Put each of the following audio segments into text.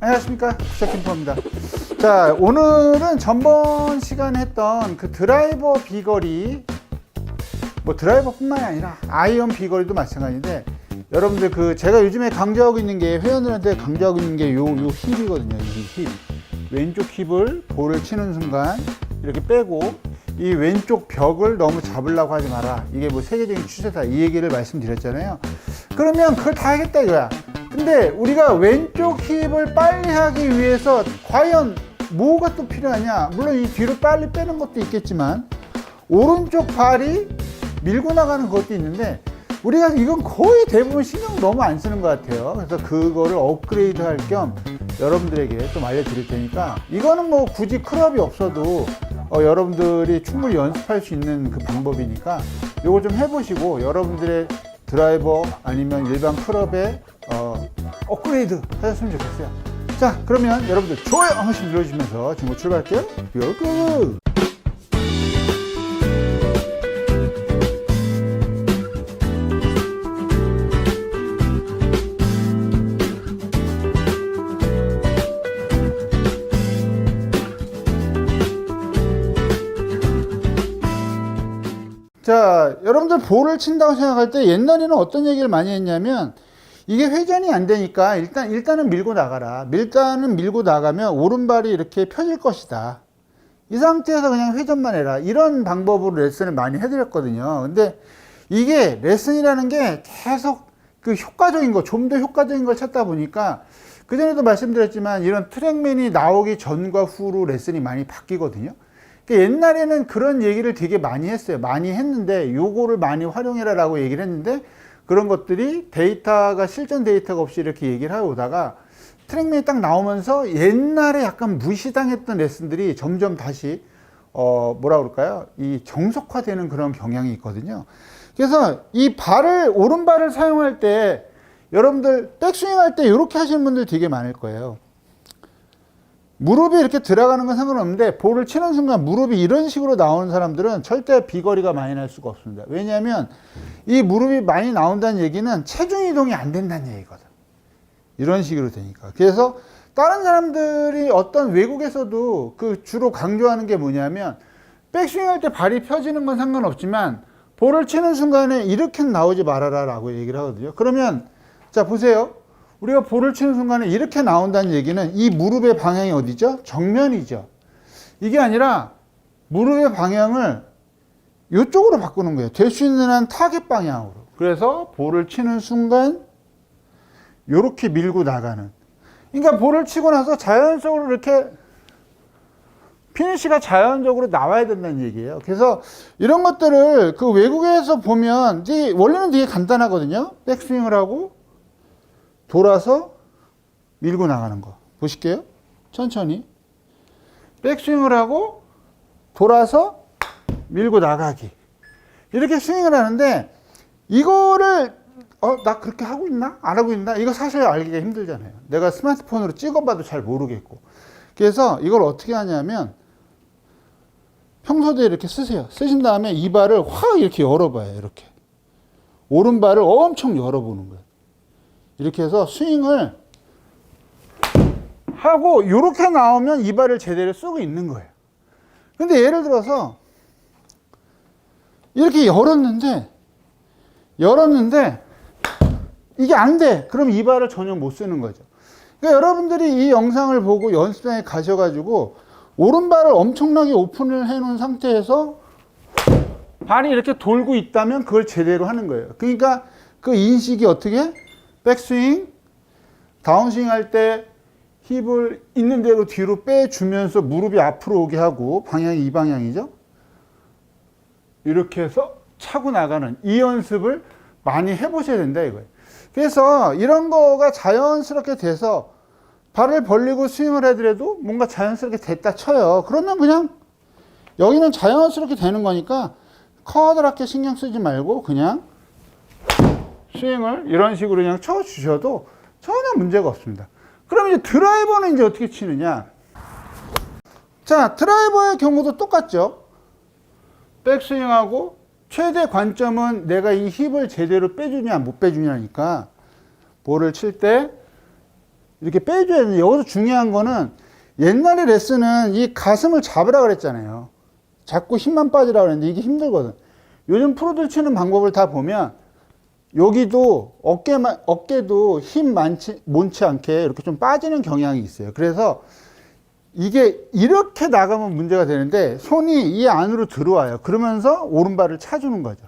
안녕하십니까? 구석김포입니다. 자 오늘은 전번 시간에 했던 그 드라이버 비거리 뭐 드라이버 뿐만이 아니라 아이언 비거리도 마찬가지인데 여러분들 그 제가 요즘에 강조하고 있는 게 회원들한테 강조하고 있는 게 요 요 힙이거든요 이 힙. 왼쪽 힙을 볼을 치는 순간 이렇게 빼고 이 왼쪽 벽을 너무 잡으려고 하지 마라. 이게 뭐 세계적인 추세다. 이 얘기를 말씀드렸잖아요. 그러면 그걸 다 하겠다 이거야 근데 우리가 왼쪽 힙을 빨리 하기 위해서 과연 뭐가 또 필요하냐 물론 이 뒤로 빨리 빼는 것도 있겠지만 오른쪽 발이 밀고 나가는 것도 있는데 우리가 이건 거의 대부분 신경 너무 안 쓰는 것 같아요. 그래서 그거를 업그레이드 할 겸 여러분들에게 좀 알려드릴 테니까 이거는 뭐 굳이 클럽이 없어도 어, 여러분들이 충분히 연습할 수 있는 그 방법이니까 이거 좀 해보시고 여러분들의 드라이버 아니면 일반 클럽에 어, 업그레이드 하셨으면 좋겠어요. 자 그러면 여러분들 좋아요 한 번씩 눌러주시면서 지금 출발할게요. 고! 자, 여러분들 볼을 친다고 생각할 때 옛날에는 어떤 얘기를 많이 했냐면 이게 회전이 안 되니까 일단 일단은 밀고 나가라. 일단은 밀고 나가면 오른발이 이렇게 펴질 것이다. 이 상태에서 그냥 회전만 해라. 이런 방법으로 레슨을 많이 해드렸거든요. 근데 이게 레슨이라는 게 계속 그 효과적인 거, 좀 더 효과적인 걸 찾다 보니까 그전에도 말씀드렸지만 이런 트랙맨이 나오기 전과 후로 레슨이 많이 바뀌거든요. 그러니까 옛날에는 그런 얘기를 되게 많이 했어요. 많이 했는데 요거를 많이 활용해라 라고 얘기를 했는데 그런 것들이 데이터가 실전 데이터가 없이 이렇게 얘기를 하고 오다가 트랙맨이 딱 나오면서 옛날에 약간 무시당했던 레슨들이 점점 다시 어 뭐라 그럴까요? 이 정석화되는 그런 경향이 있거든요. 그래서 이 발을 오른발을 사용할 때 여러분들 백스윙 할 때 이렇게 하시는 분들 되게 많을 거예요. 무릎이 이렇게 들어가는 건 상관없는데 볼을 치는 순간 무릎이 이런 식으로 나오는 사람들은 절대 비거리가 많이 날 수가 없습니다. 왜냐하면 이 무릎이 많이 나온다는 얘기는 체중 이동이 안 된다는 얘기거든. 이런 식으로 되니까. 그래서 다른 사람들이 어떤 외국에서도 그 주로 강조하는 게 뭐냐면 백스윙 할 때 발이 펴지는 건 상관없지만 볼을 치는 순간에 이렇게 나오지 말아라 라고 얘기를 하거든요. 그러면 자 보세요. 우리가 볼을 치는 순간에 이렇게 나온다는 얘기는 이 무릎의 방향이 어디죠? 정면이죠. 이게 아니라 무릎의 방향을 이쪽으로 바꾸는 거예요. 될 수 있는 한 타겟 방향으로. 그래서 볼을 치는 순간 이렇게 밀고 나가는. 그러니까 볼을 치고 나서 자연적으로 이렇게 피니시가 자연적으로 나와야 된다는 얘기예요. 그래서 이런 것들을 그 외국에서 보면 원래는 되게 간단하거든요. 백스윙을 하고 돌아서 밀고 나가는 거. 보실게요. 천천히. 백스윙을 하고 돌아서 밀고 나가기. 이렇게 스윙을 하는데 이거를 어, 나 그렇게 하고 있나? 안 하고 있나? 이거 사실 알기가 힘들잖아요. 내가 스마트폰으로 찍어봐도 잘 모르겠고. 그래서 이걸 어떻게 하냐면 평소대에 이렇게 쓰세요. 쓰신 다음에 이 발을 확 이렇게 열어봐요. 이렇게. 오른발을 엄청 열어보는 거예요. 이렇게 해서 스윙을 하고 이렇게 나오면 이 발을 제대로 쓰고 있는 거예요. 근데 예를 들어서 이렇게 열었는데 열었는데 이게 안 돼. 그럼 이 발을 전혀 못 쓰는 거죠. 그러니까 여러분들이 이 영상을 보고 연습장에 가셔가지고 오른발을 엄청나게 오픈을 해놓은 상태에서 발이 이렇게 돌고 있다면 그걸 제대로 하는 거예요. 그러니까 그 인식이 어떻게? 백스윙, 다운스윙 할 때 힙을 있는 대로 뒤로 빼주면서 무릎이 앞으로 오게 하고 방향이 이 방향이죠. 이렇게 해서 차고 나가는 이 연습을 많이 해보셔야 된다 이거예요. 그래서 이런 거가 자연스럽게 돼서 발을 벌리고 스윙을 하더라도 뭔가 자연스럽게 됐다 쳐요. 그러면 그냥 여기는 자연스럽게 되는 거니까 커다랗게 신경 쓰지 말고 그냥 스윙을 이런 식으로 그냥 쳐 주셔도 전혀 문제가 없습니다. 그럼 이제 드라이버는 이제 어떻게 치느냐? 자, 드라이버의 경우도 똑같죠. 백스윙하고 최대 관점은 내가 이 힙을 제대로 빼주냐 못 빼주냐니까 볼을 칠 때 이렇게 빼줘야 되는데 여기서 중요한 거는 옛날에 레슨은 이 가슴을 잡으라 그랬잖아요. 자꾸 힘만 빠지라 그랬는데 이게 힘들거든. 요즘 프로들 치는 방법을 다 보면 여기도 어깨만 어깨도 힘 많지 많지 않게 이렇게 좀 빠지는 경향이 있어요. 그래서 이게 이렇게 나가면 문제가 되는데 손이 이 안으로 들어와요. 그러면서 오른발을 차주는 거죠.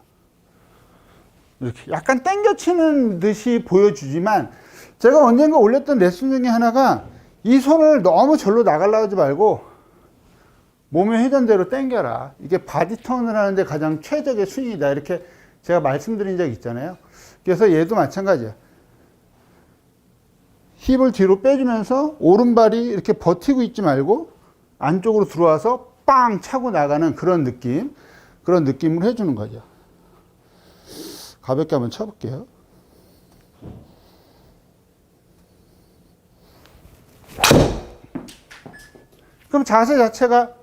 이렇게 약간 당겨치는 듯이 보여주지만 제가 언젠가 올렸던 레슨 중에 하나가 이 손을 너무 절로 나가려고 하지 말고 몸의 회전대로 당겨라. 이게 바디 턴을 하는데 가장 최적의 스윙이다. 이렇게 제가 말씀드린 적 있잖아요. 그래서 얘도 마찬가지야. 힙을 뒤로 빼주면서 오른발이 이렇게 버티고 있지 말고 안쪽으로 들어와서 빵 차고 나가는 그런 느낌. 그런 느낌을 해주는 거죠. 가볍게 한번 쳐볼게요. 그럼 자세 자체가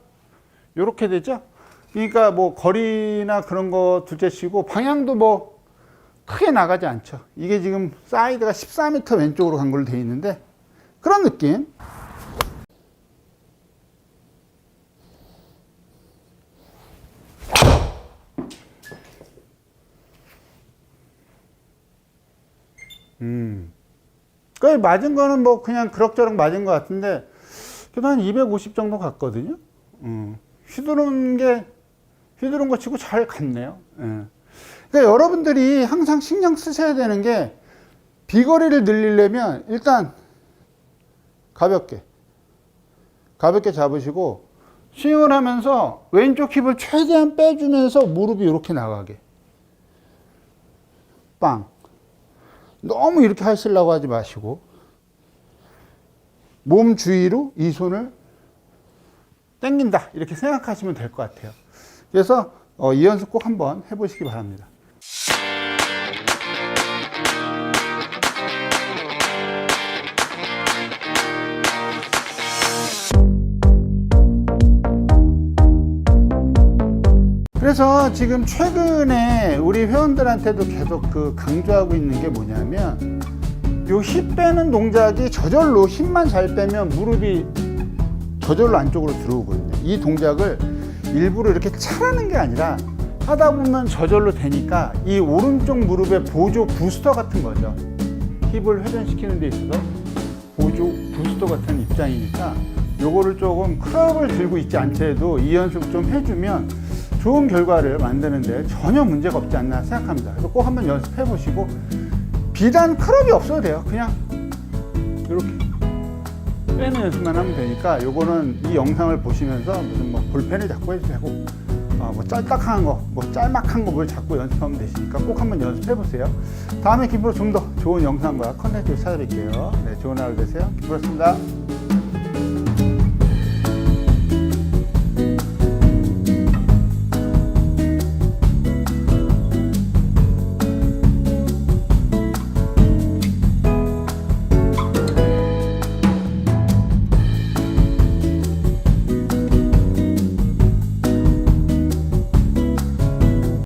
이렇게 되죠? 그러니까 뭐 거리나 그런 거 둘째치고 방향도 뭐 크게 나가지 않죠. 이게 지금 사이드가 14m 왼쪽으로 간 걸로 돼 있는데 그런 느낌. 음. 그 맞은 거는 뭐 그냥 그럭저럭 맞은 것 같은데 그래도 한 250 정도 갔거든요. 음. 휘두른 게 휘두른 거 치고 잘 갔네요. 예. 그러니까 여러분들이 항상 신경 쓰셔야 되는 게 비거리를 늘리려면 일단 가볍게 가볍게 잡으시고 스윙을 하면서 왼쪽 힙을 최대한 빼주면서 무릎이 이렇게 나가게 빵 너무 이렇게 하시려고 하지 마시고 몸 주위로 이 손을 당긴다 이렇게 생각하시면 될 것 같아요. 그래서 어, 이 연습 꼭 한번 해보시기 바랍니다. 그래서 지금 최근에 우리 회원들한테도 계속 그 강조하고 있는 게 뭐냐면 요힙 빼는 동작이 저절로 힘만 잘 빼면 무릎이 저절로 안쪽으로 들어오거든요. 이 동작을 일부러 이렇게 차라는 게 아니라 하다 보면 저절로 되니까 이 오른쪽 무릎의 보조 부스터 같은 거죠. 힙을 회전시키는 데 있어서 보조 부스터 같은 입장이니까 요거를 조금 크롭을 들고 있지 않더라도 이 연습 좀 해주면 좋은 결과를 만드는데 전혀 문제가 없지 않나 생각합니다. 그래서 꼭 한번 연습해 보시고 비단 크롭이 없어도 돼요. 그냥 이렇게 빼는 연습만 하면 되니까 요거는 이 영상을 보시면서 무슨 뭐 볼펜을 잡고 해도 되고 어, 뭐 짤딱한 거, 뭐 짤막한 거뭘 자꾸 연습하면 되시니까 꼭 한번 연습해 보세요. 다음에 김프로 좀 더 좋은 영상과 컨텐츠를 찾아뵐게요. 네, 좋은 하루 되세요. 김프로였습니다.